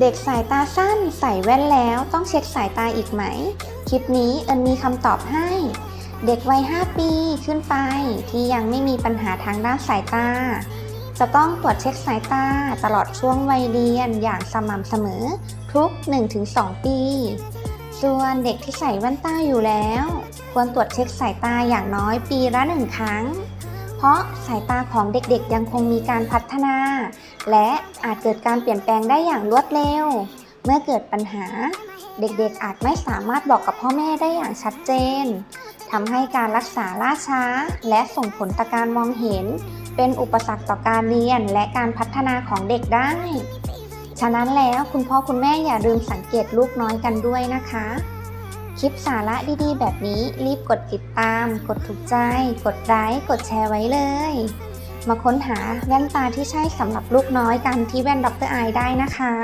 เด็กสายตาสั้นใส่แว่นแล้วต้องเช็คสายตาอีกไหม คลิปนี้เอิญมีคำตอบให้ เด็กวัย 5 ปีขึ้นไปที่ยังไม่มีปัญหาทางด้านสายตา จะต้องตรวจเช็คสายตาตลอดช่วงวัยเรียนอย่างสม่ำเสมอทุก 1-2 ปี ส่วนเด็กที่ใส่แว่นตาอยู่แล้ว ควรตรวจเช็คสายตาอย่างน้อยปีละหนึ่งครั้ง เพราะสายตาของเด็กๆยังคงมีการพัฒนา และอาจเกิดการเปลี่ยนแปลงได้อย่างรวดเร็ว เมื่อเกิดปัญหา เด็กๆอาจไม่สามารถบอกกับพ่อแม่ได้อย่างชัดเจนทำให้การรักษาล่าช้า และส่งผลต่อการมองเห็น เป็นอุปสรรคต่อการเรียนและการพัฒนาของเด็กได้ ฉะนั้นแล้วคุณพ่อคุณแม่อย่าลืมสังเกตลูกน้อยกันด้วยนะคะ คลิปสาระดีๆ แบบนี้รีบกดติดตาม กดถูกใจ กดไลค์กดแชร์ไว้เลย มาค้นหาแว่นตาที่ใช่สำหรับลูกน้อยกันที่แว่นดรไอได้นะคะ